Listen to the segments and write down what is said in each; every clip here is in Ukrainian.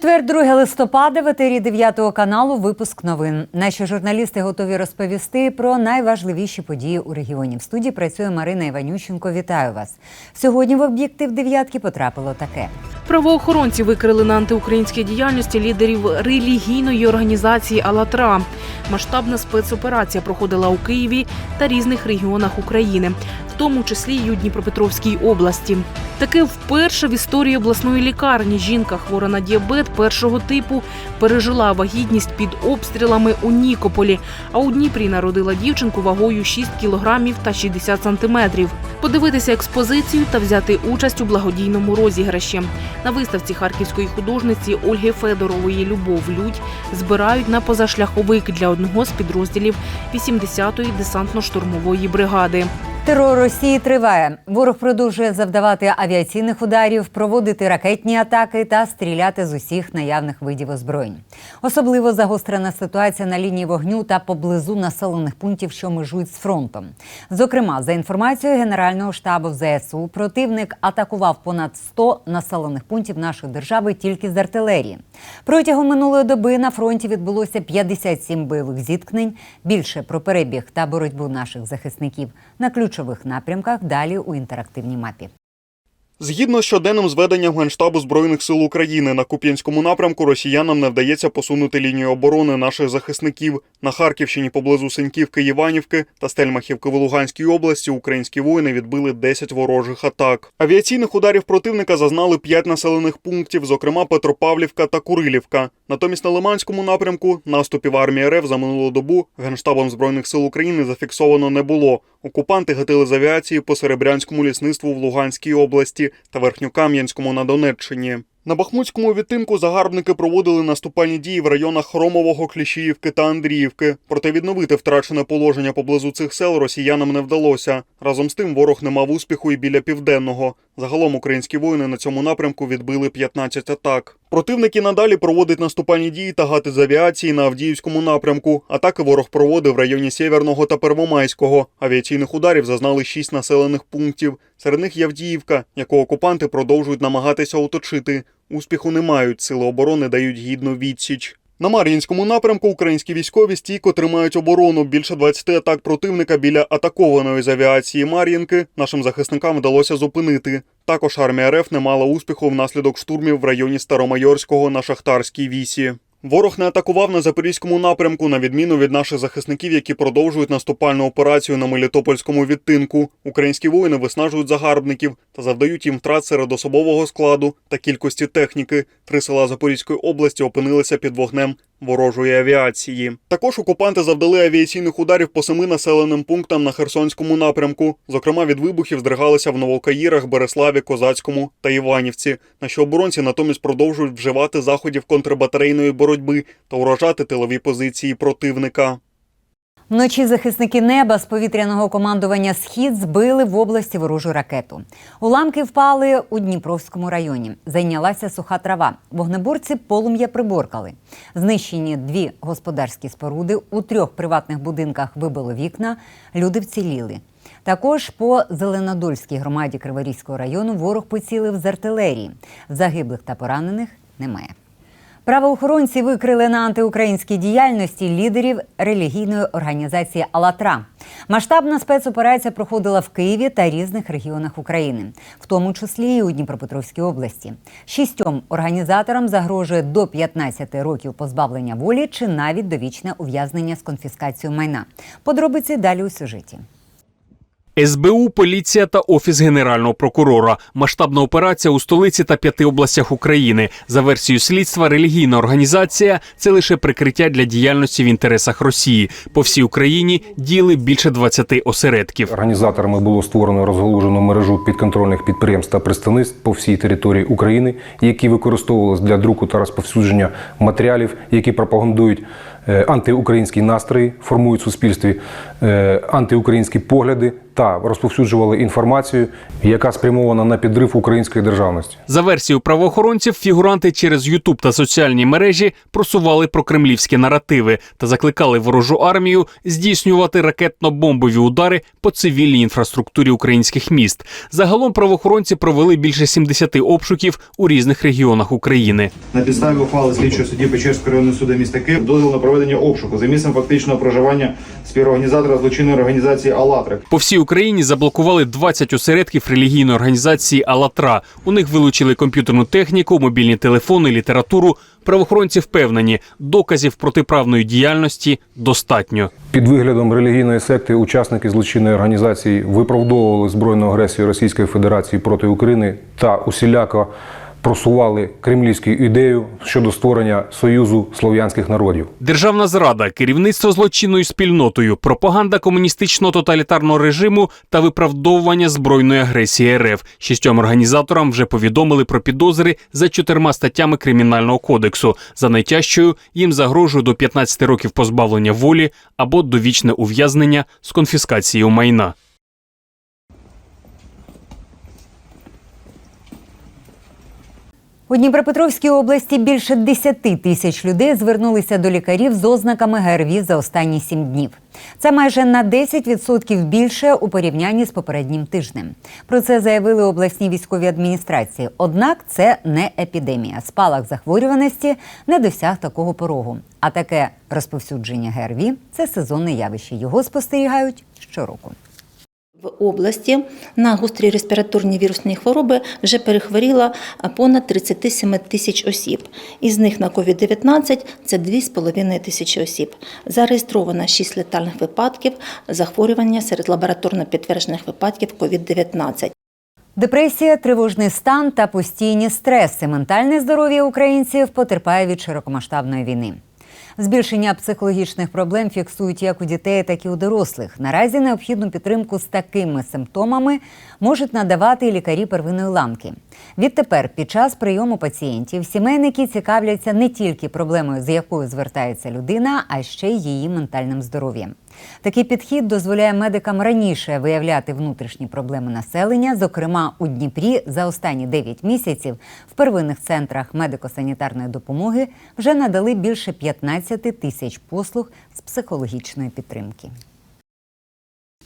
четвер, 2 листопада, в етері 9 каналу. Випуск новин. Наші журналісти готові розповісти про найважливіші події у регіоні. В студії працює Марина Іванющенко. Вітаю вас. Сьогодні в об'єктив дев'ятки потрапило таке. Правоохоронці викрили на антиукраїнській діяльності лідерів релігійної організації «АЛЛАТРА». Масштабна спецоперація проходила у Києві та різних регіонах України, в тому числі й у Дніпропетровській області. Таке вперше в історії обласної лікарні жінка, хвора на діабет першого типу, пережила вагітність під обстрілами у Нікополі, а у Дніпрі народила дівчинку вагою 6 кілограмів та 60 сантиметрів. Подивитися експозицію та взяти участь у благодійному розіграші. На виставці харківської художниці Ольги Федорової Любов Людь збирають на позашляховик для одного з підрозділів 80-ї десантно-штурмової бригади. Терор Росії триває. Ворог продовжує завдавати авіаційних ударів, проводити ракетні атаки та стріляти з усіх наявних видів озброєнь. Особливо загострена ситуація на лінії вогню та поблизу населених пунктів, що межують з фронтом. Зокрема, за інформацією Генерального штабу ЗСУ, противник атакував понад 100 населених пунктів нашої держави тільки з артилерії. Протягом минулої доби на фронті відбулося 57 бойових зіткнень. Більше про перебіг та боротьбу наших захисників на ключових напрямках далі у інтерактивній мапі. Згідно з щоденним зведенням Генштабу Збройних сил України на Куп'янському напрямку росіянам не вдається посунути лінію оборони наших захисників. На Харківщині поблизу Синьківки, Іванівки та Стельмахівки в Луганській області українські воїни відбили 10 ворожих атак. Авіаційних ударів противника зазнали 5 населених пунктів, зокрема Петропавлівка та Курилівка. Натомість на Лиманському напрямку наступів армії РФ за минулу добу Генштабом Збройних сил України зафіксовано не було. Окупанти гатили з авіації по Серебрянському лісництву в Луганській області та Верхньокам'янському на Донеччині. На Бахмутському відтинку загарбники проводили наступальні дії в районах Хромового, Кліщіївки та Андріївки. Проте відновити втрачене положення поблизу цих сел росіянам не вдалося. Разом з тим ворог не мав успіху і біля південного. Загалом українські воїни на цьому напрямку відбили 15 атак. Противники надалі проводять наступальні дії та гати з авіації на Авдіївському напрямку. Атаки ворог проводив в районі Сєверного та Первомайського. Авіаційних ударів зазнали 6 населених пунктів. Серед них є Авдіївка, яку окупанти продовжують намагатися оточити. Успіху не мають, сили оборони дають гідну відсіч. На Мар'їнському напрямку українські військові стійко тримають оборону. Більше 20 атак противника біля атакованої з авіації Мар'їнки нашим захисникам вдалося зупинити. Також армія РФ не мала успіху внаслідок штурмів в районі Старомайорського на Шахтарській вісі. Ворог не атакував на запорізькому напрямку, на відміну від наших захисників, які продовжують наступальну операцію на Мелітопольському відтинку. Українські воїни виснажують загарбників та завдають їм втрат серед особового складу та кількості техніки. Три села Запорізької області опинилися під вогнем ворожої авіації. Також окупанти завдали авіаційних ударів по семи населеним пунктам на Херсонському напрямку. Зокрема, від вибухів здригалися в Новокаїрах, Береславі, Козацькому та Іванівці. Наші оборонці натомість продовжують вживати заходів контрбатарейної боротьби та уражати тилові позиції противника. Вночі захисники неба з повітряного командування Схід збили в області ворожу ракету. Уламки впали у Дніпровському районі. Зайнялася суха трава. Вогнеборці полум'я приборкали. Знищені дві господарські споруди. У трьох приватних будинках вибило вікна. Люди вціліли. Також по Зеленодольській громаді Криворізького району ворог поцілив з артилерії. Загиблих та поранених немає. Правоохоронці викрили на антиукраїнській діяльності лідерів релігійної організації «АЛЛАТРА». Масштабна спецоперація проходила в Києві та різних регіонах України, в тому числі і у Дніпропетровській області. Шістьом організаторам загрожує до 15 років позбавлення волі чи навіть довічне ув'язнення з конфіскацією майна. Подробиці далі у сюжеті. СБУ, поліція та офіс генерального прокурора. Масштабна операція у столиці та п'яти областях України. За версією слідства, релігійна організація це лише прикриття для діяльності в інтересах Росії. По всій Україні діяли більше 20 осередків. Організаторами було створено розголужену мережу підконтрольних підприємств та представництв по всій території України, які використовувалися для друку та розповсюдження матеріалів, які пропагандують е, антиукраїнські настрої, формують в суспільстві е, антиукраїнські погляди та розповсюджували інформацію, яка спрямована на підрив української державності. За версією правоохоронців, фігуранти через Ютуб та соціальні мережі просували прокремлівські наративи та закликали ворожу армію здійснювати ракетно-бомбові удари по цивільній інфраструктурі українських міст. Загалом правоохоронці провели більше 70 обшуків у різних регіонах України. На підставі ухвали слідчого судді Печерського районного суду міста Київ дозвіл на проведення обшуку за місцем фактичного проживання співорганізатора злочинної організації «АЛЛАТРА» По всій Україні заблокували 20 осередків релігійної організації «АЛЛАТРА». У них вилучили комп'ютерну техніку, мобільні телефони, літературу. Правоохоронці впевнені, доказів протиправної діяльності достатньо. Під виглядом релігійної секти учасники злочинної організації виправдовували збройну агресію Російської Федерації проти України та усіляко просували кремлівську ідею щодо створення союзу слов'янських народів. Державна зрада, керівництво злочинною спільнотою, пропаганда комуністичного тоталітарного режиму та виправдовування збройної агресії РФ. Шістьом організаторам вже повідомили про підозри за чотирма статтями кримінального кодексу. За найтяжчою їм загрожує до 15 років позбавлення волі або довічне ув'язнення з конфіскацією майна. У Дніпропетровській області більше 10 тисяч людей звернулися до лікарів з ознаками ГРВІ за останні сім днів. Це майже на 10% більше у порівнянні з попереднім тижнем. Про це заявили обласні військові адміністрації. Однак це не епідемія. Спалах захворюваності не досяг такого порогу. А таке розповсюдження ГРВІ – це сезонне явище. Його спостерігають щороку. В області на гострі респіраторні вірусні хвороби вже перехворіло понад 37 тисяч осіб. Із них на COVID-19 це 2,5 тисячі осіб. Зареєстровано 6 летальних випадків захворювання серед лабораторно підтверджених випадків COVID-19. Депресія, тривожний стан та постійні стреси. Ментальне здоров'я українців потерпає від широкомасштабної війни. Збільшення психологічних проблем фіксують як у дітей, так і у дорослих. Наразі необхідну підтримку з такими симптомами можуть надавати і лікарі первинної ланки. Відтепер, під час прийому пацієнтів, сімейники цікавляться не тільки проблемою, з якою звертається людина, а ще й її ментальним здоров'ям. Такий підхід дозволяє медикам раніше виявляти внутрішні проблеми населення. Зокрема, у Дніпрі за останні 9 місяців в первинних центрах медико-санітарної допомоги вже надали більше 15 тисяч послуг з психологічної підтримки.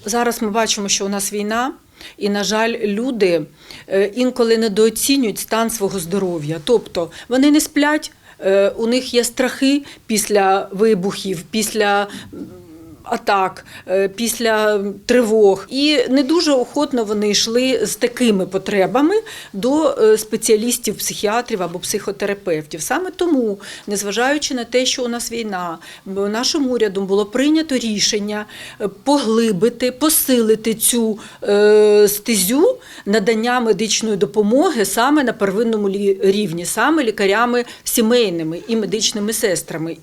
Зараз ми бачимо, що у нас війна, і, на жаль, люди е, інколи недооцінюють стан свого здоров'я. Тобто вони не сплять, е, у них є страхи після вибухів, після. Атак е, після тривог, і не дуже охотно вони йшли з такими потребами до е, спеціалістів, психіатрів або психотерапевтів. Саме тому, незважаючи на те, що у нас війна, нашим урядом було прийнято рішення е, поглибити, посилити цю стезю надання медичної допомоги саме на первинному рівні, саме лікарями сімейними і медичними сестрами.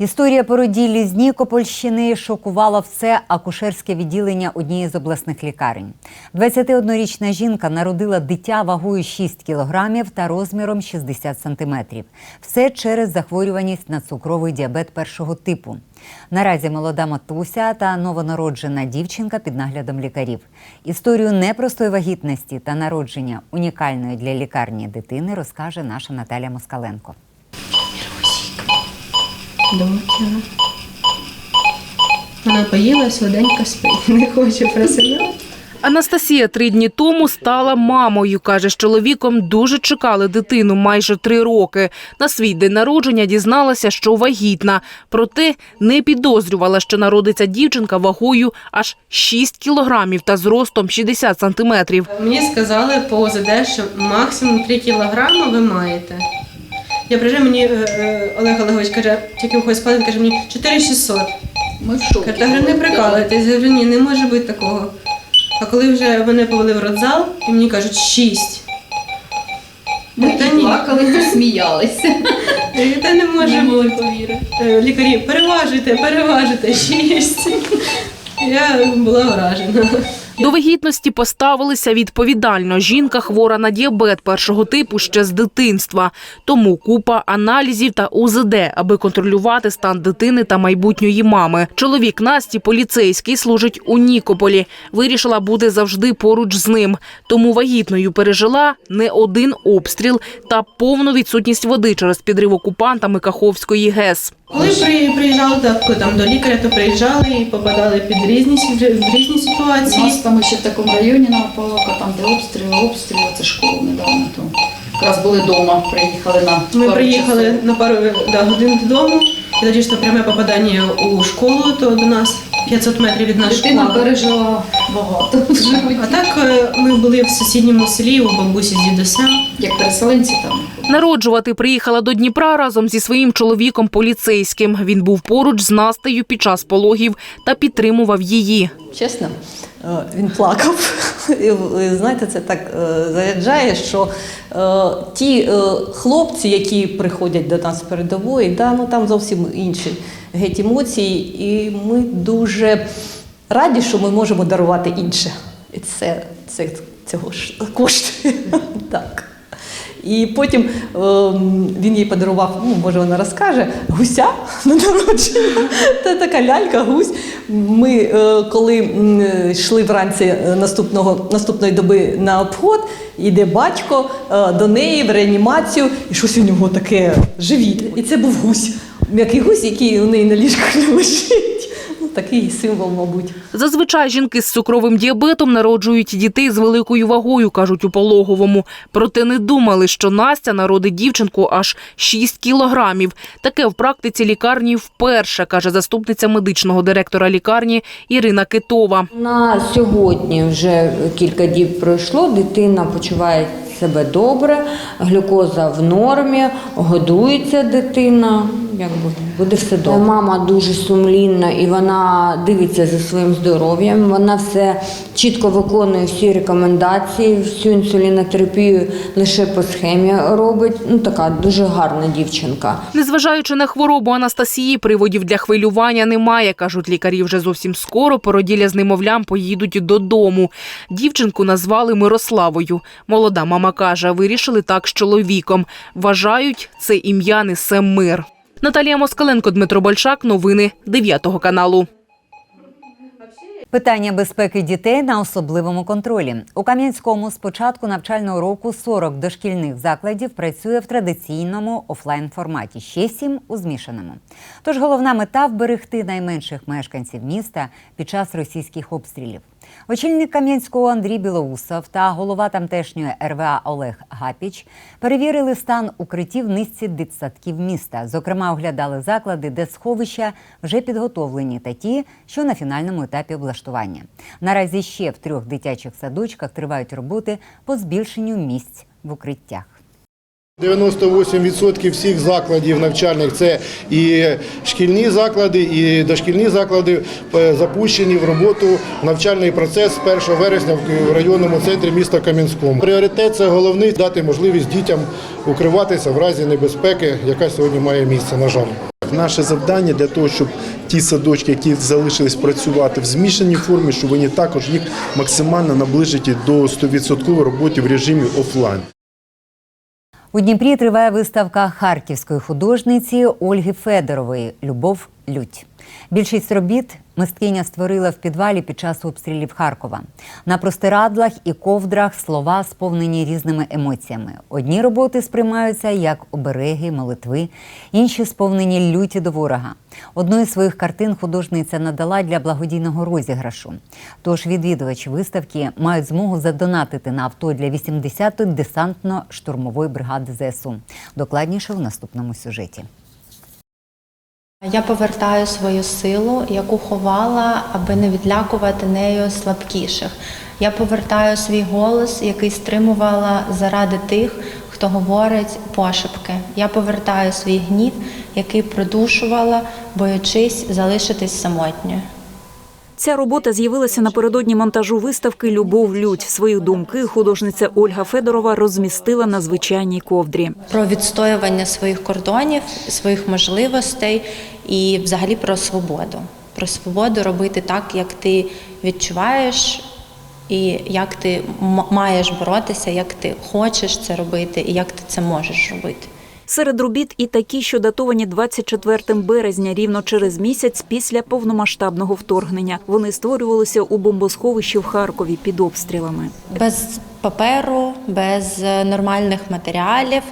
Історія породіллі з Нікопольщини шокувала все акушерське відділення однієї з обласних лікарень. 21-річна жінка народила дитя вагою 6 кілограмів та розміром 60 сантиметрів. Все через захворюваність на цукровий діабет першого типу. Наразі молода матуся та новонароджена дівчинка під наглядом лікарів. Історію непростої вагітності та народження унікальної для лікарні дитини розкаже наша Наталя Москаленко. Доця. Вона поїла, сладенько спить, не хоче просинати. Анастасія три дні тому стала мамою. каже, з чоловіком дуже чекали дитину майже три роки. На свій день народження дізналася, що вагітна. Проте не підозрювала, що народиться дівчинка вагою аж 6 кілограмів та зростом 60 сантиметрів. Мені сказали по ОЗД, що максимум 3 кілограми ви маєте. Я приїжджаю, мені е, е, Олег Олегович каже, тільки виходить з палати, каже мені 4600. Ми в шокі. Та говорю, не прикалуйтесь, Я говорю, ні, не може бути такого. А коли вже мене повели в родзал, і мені кажуть 6. Ми Та і ні. плакали, і сміялися. Я говорю, Та не може бути. Е, Лікарі, переважуйте, переважуйте 6. Я була вражена. До вагітності поставилися відповідально. Жінка хвора на діабет першого типу ще з дитинства. Тому купа аналізів та УЗД, аби контролювати стан дитини та майбутньої мами. Чоловік Насті, поліцейський, служить у Нікополі. Вирішила бути завжди поруч з ним. Тому вагітною пережила не один обстріл та повну відсутність води через підрив окупантами Каховської ГЕС. Коли при- приїжджали там до лікаря, то приїжджали і попадали під різні в різні ситуації. Там ще в такому районі Новополока, там де обстріли, обстріли, це школа недавно. То якраз були вдома, приїхали на Ми приїхали часов. на пару да, годин додому. І тоді ж то пряме попадання у школу, то до нас 500 метрів від нашої Дитина пережила багато. А так е, ми були в сусідньому селі у бабусі з дідусем. Як переселенці там. Народжувати приїхала до Дніпра разом зі своїм чоловіком поліцейським. Він був поруч з Настею під час пологів та підтримував її. Чесно, е, він плакав. І, знаєте, це так е, заряджає, що е, ті е, хлопці, які приходять до нас з передової, да, ну там зовсім інші геть емоції, і ми дуже раді, що ми можемо дарувати інше. І це, це цього ж коштує. так. І потім ем, він їй подарував, ну, може вона розкаже, гуся на народження. Це така лялька, гусь. Ми, е, коли е, йшли вранці е, наступного, наступної доби на обход, іде батько е, до неї в реанімацію, і щось у нього таке живіт. І це був гусь. М'який гусь, який у неї на ліжку лежить. Ну, такий символ, мабуть. Зазвичай жінки з цукровим діабетом народжують дітей з великою вагою, кажуть у пологовому. Проте не думали, що Настя народить дівчинку аж 6 кілограмів. Таке в практиці лікарні вперше, каже заступниця медичного директора лікарні Ірина Китова. На сьогодні вже кілька діб пройшло, дитина почуває себе добре, глюкоза в нормі, годується дитина. Якби буде все добре. Мама дуже сумлінна і вона дивиться за своїм здоров'ям. Вона все чітко виконує всі рекомендації, всю інсулінотерапію лише по схемі робить. Ну така дуже гарна дівчинка. Незважаючи на хворобу Анастасії, приводів для хвилювання немає. кажуть лікарі. Вже зовсім скоро породілля з немовлям поїдуть додому. Дівчинку назвали Мирославою. Молода мама каже, вирішили так з чоловіком. Вважають, це ім'я несе мир. Наталія Москаленко, Дмитро Большак. Новини 9 каналу. Питання безпеки дітей на особливому контролі. У Кам'янському з початку навчального року 40 дошкільних закладів працює в традиційному офлайн форматі, ще 7 у змішаному. Тож головна мета вберегти найменших мешканців міста під час російських обстрілів. Очільник Кам'янського Андрій Білоусов та голова тамтешньої РВА Олег Гапіч перевірили стан укриттів низці дитсадків міста. Зокрема, оглядали заклади, де сховища вже підготовлені, та ті, що на фінальному етапі облаштування. Наразі ще в трьох дитячих садочках тривають роботи по збільшенню місць в укриттях. 98% всіх закладів навчальних це і шкільні заклади, і дошкільні заклади е, запущені в роботу навчальний процес з 1 вересня в районному центрі міста Кам'янському. Пріоритет це головний дати можливість дітям укриватися в разі небезпеки, яка сьогодні має місце. На жаль. Наше завдання для того, щоб ті садочки, які залишились працювати в змішаній формі, щоб вони також їх максимально наближити до 100% роботи в режимі офлайн. У Дніпрі триває виставка харківської художниці Ольги Федорової Любов лють. Більшість робіт мисткиня створила в підвалі під час обстрілів Харкова. На простирадлах і ковдрах слова сповнені різними емоціями. Одні роботи сприймаються як обереги, молитви, інші сповнені люті до ворога. Одну із своїх картин художниця надала для благодійного розіграшу. Тож відвідувачі виставки мають змогу задонатити на авто для 80-ї десантно-штурмової бригади ЗСУ. Докладніше у наступному сюжеті. Я повертаю свою силу, яку ховала, аби не відлякувати нею слабкіших. Я повертаю свій голос, який стримувала заради тих, хто говорить пошепки. Я повертаю свій гнів, який продушувала, боючись залишитись самотньою. Ця робота з'явилася напередодні монтажу виставки Любов лють. Свої думки художниця Ольга Федорова розмістила на звичайній ковдрі. Про відстоювання своїх кордонів, своїх можливостей і взагалі про свободу. Про свободу робити так, як ти відчуваєш, і як ти маєш боротися, як ти хочеш це робити, і як ти це можеш робити. Серед робіт і такі, що датовані 24 березня, рівно через місяць після повномасштабного вторгнення. Вони створювалися у бомбосховищі в Харкові під обстрілами. Без паперу, без е, нормальних матеріалів.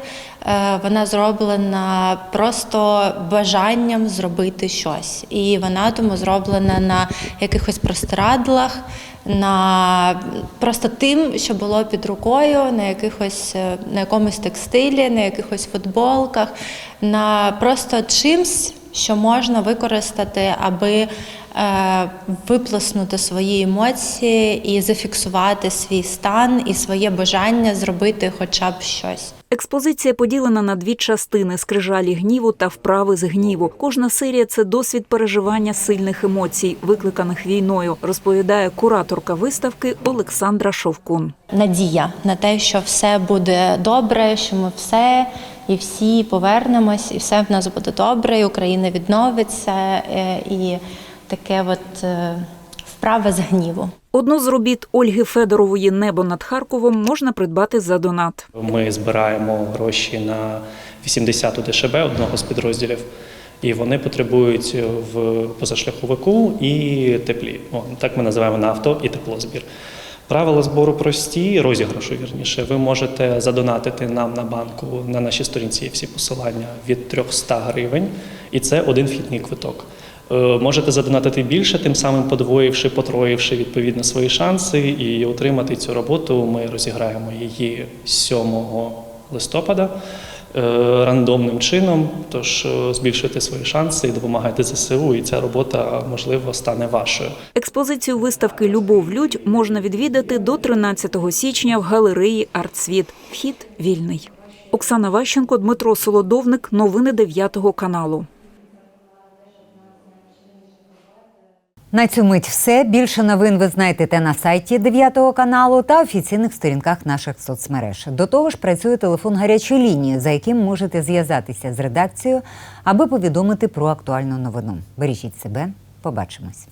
Е, Вона зроблена просто бажанням зробити щось. І вона тому зроблена на якихось простирадлах, на просто тим, що було під рукою, на якихось е, на якомусь текстилі, на якихось футболках, на просто чимсь, що можна використати, аби е, виплеснути свої емоції і зафіксувати свій стан і своє бажання зробити хоча б щось. Експозиція поділена на дві частини: скрижалі гніву та вправи з гніву. Кожна серія це досвід переживання сильних емоцій, викликаних війною, розповідає кураторка виставки Олександра Шовкун. Надія на те, що все буде добре, що ми все і всі повернемось, і все в нас буде добре, і Україна відновиться, е, і таке от е, вправа з гніву. Одну з робіт Ольги Федорової Небо над Харковом можна придбати за донат. Ми збираємо гроші на 80 ДШБ одного з підрозділів, і вони потребують в позашляховику і теплі. О, так ми називаємо на авто і теплозбір. Правила збору прості, розіграшу вірніше. Ви можете задонатити нам на банку на нашій сторінці є всі посилання від 300 гривень, і це один вхідний квиток. Е, Можете задонатити більше, тим самим подвоївши, потроївши відповідно свої шанси і отримати цю роботу. Ми розіграємо її 7 листопада е, рандомним чином. Тож е, збільшуйте свої шанси і допомагайте ЗСУ, і ця робота можливо стане вашою. Експозицію виставки Любов лють можна відвідати до 13 січня в галереї Артсвіт. Вхід вільний. Оксана Ващенко, Дмитро Солодовник. Новини 9 каналу. На цю мить все. Більше новин ви знайдете на сайті 9 каналу та офіційних сторінках наших соцмереж. До того ж, працює телефон гарячої лінії, за яким можете зв'язатися з редакцією, аби повідомити про актуальну новину. Бережіть себе, побачимось.